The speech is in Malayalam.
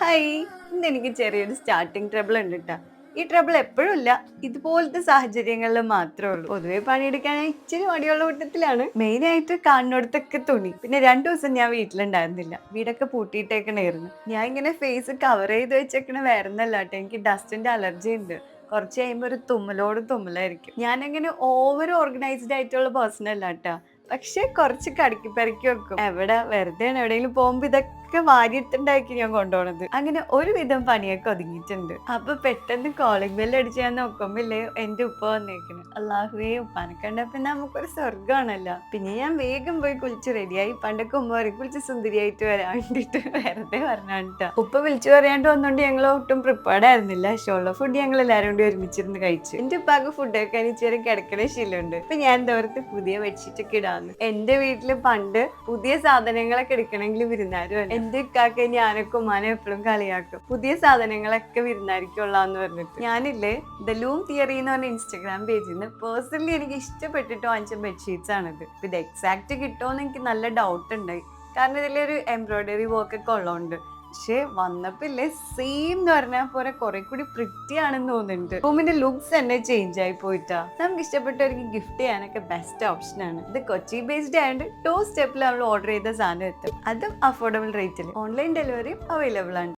ഹായ്. ഇന്ന് എനിക്ക് ചെറിയൊരു സ്റ്റാർട്ടിങ് ട്രബിൾ ഉണ്ട് കേട്ടോ ഈ ട്രബിൾ എപ്പോഴും ഇല്ല. ഇതുപോലത്തെ സാഹചര്യങ്ങളിൽ മാത്രമേ ഉള്ളൂ. പൊതുവെ പണിയെടുക്കാൻ ഇച്ചിരി മടിയുള്ള കൂട്ടത്തിലാണ്. മെയിൻ ആയിട്ട് കാണുന്നിടത്തൊക്കെ തുണി. പിന്നെ രണ്ടു ദിവസം ഞാൻ വീട്ടിലുണ്ടായിരുന്നില്ല. വീടൊക്കെ പൂട്ടിയിട്ടേക്കണായിരുന്നു. ഞാൻ ഇങ്ങനെ ഫേസ് കവർ ചെയ്ത് വെച്ചേക്കണ വേറെ കേട്ടോ എനിക്ക് ഡസ്റ്റിന്റെ അലർജി ഉണ്ട്. കുറച്ച് കഴിയുമ്പോൾ ഒരു തുമ്മലോട് തുമ്മലായിരിക്കും. ഞാനങ്ങനെ ഓവർ ഓർഗനൈസ്ഡ് ആയിട്ടുള്ള പേഴ്സൺ അല്ല കേട്ടോ പക്ഷെ കുറച്ച് കടക്കി വെക്കും. എവിടെ വെറുതെ എവിടെയെങ്കിലും പോകുമ്പോൾ ഇതൊക്കെ വാരിയിട്ടുണ്ടാക്കി ഞാൻ കൊണ്ടുപോണത്. അങ്ങനെ ഒരുവിധം പണിയൊക്കെ ഒതുങ്ങിയിട്ടുണ്ട്. അപ്പൊ പെട്ടെന്ന് കോളിംഗ് ബെല്ല് അടിച്ച് ഞാൻ നോക്കുമ്പോല്ലേ എന്റെ ഉപ്പ വന്നേക്കണ്. അള്ളാഹുവേ ഉപ്പാനെ കണ്ടപ്പോ നമുക്കൊരു സ്വർഗമാണല്ലോ പിന്നെ ഞാൻ വേഗം പോയി കുളിച്ച് റെഡിയായി പണ്ടൊക്കെ ഉമ്മ വരെ കുളിച്ച് സുന്ദരിയായിട്ട് വരാൻ വേണ്ടിട്ട് വെറുതെ പറഞ്ഞാട്ടോ ഉപ്പ വിളിച്ചു പറയാണ്ട് വന്നോണ്ട് ഞങ്ങൾ ഒട്ടും പ്രിപ്പയർഡ് ആയിരുന്നില്ല. ഷോള്ള ഫുഡ് ഞങ്ങൾ എല്ലാവരും കൂടി ഒരുമിച്ചിരുന്ന് കഴിച്ചു. എന്റെ ഉപ്പാക്ക് ഫുഡ് ഒക്കെ ഇച്ചിരി കിടക്കണ ശീലമുണ്ട്. ഇപ്പൊ ഞാൻ തോർത്ത് പുതിയ ബെഡ്ഷീറ്റ് ഒക്കെ ഇടാന്ന്. എന്റെ വീട്ടിൽ പണ്ട് പുതിയ സാധനങ്ങളൊക്കെ എടുക്കണമെങ്കിൽ വിരുന്നാരും എന്റെ ഇക്കാക്ക് ഞാനൊക്കെ ഉമ്മാനെ എപ്പോഴും കളിയാക്കും. പുതിയ സാധനങ്ങളൊക്കെ വിരുന്നാരിക്കുള്ളാന്ന് പറഞ്ഞിട്ട്. ഞാനില്ലേ ദ ലൂം തിയറി എന്ന് പറഞ്ഞ ഇൻസ്റ്റാഗ്രാം പേജിൽ നിന്ന് പേഴ്സണലി എനിക്ക് ഇഷ്ടപ്പെട്ടിട്ട് വാങ്ങിച്ച ബെഡ്ഷീറ്റ്സ് ആണിത്. ഇത് എക്സാക്ട് കിട്ടുമോന്ന് എനിക്ക് നല്ല ഡൗട്ട് ഉണ്ടായി കാരണം ഇതിലൊരു എംബ്രോയിഡറി വർക്ക് ഒക്കെ ഉള്ളതുകൊണ്ട് പക്ഷേ വന്നപ്പോ ഇല്ലേ സെയിം എന്ന് പറഞ്ഞാൽ പോലെ കുറെ കൂടി പ്രിറ്റി ആണെന്ന് തോന്നുന്നുണ്ട് റൂമിന്റെ ലുക്സ് തന്നെ ചേഞ്ച് ആയി പോയിട്ടാ. നമുക്ക് ഇഷ്ടപ്പെട്ടവർക്ക് ഗിഫ്റ്റ് ചെയ്യാനൊക്കെ ബെസ്റ്റ് ഓപ്ഷൻ ആണ്. ഇത് കൊച്ചി ബേസ്ഡ് ആയതുകൊണ്ട് ടു സ്റ്റെപ്പിൽ നമ്മൾ ഓർഡർ ചെയ്ത സാധനം എത്തും. അതും അഫോർഡബിൾ റേറ്റിൽ ഓൺലൈൻ ഡെലിവറിയും അവൈലബിൾ ആണ്.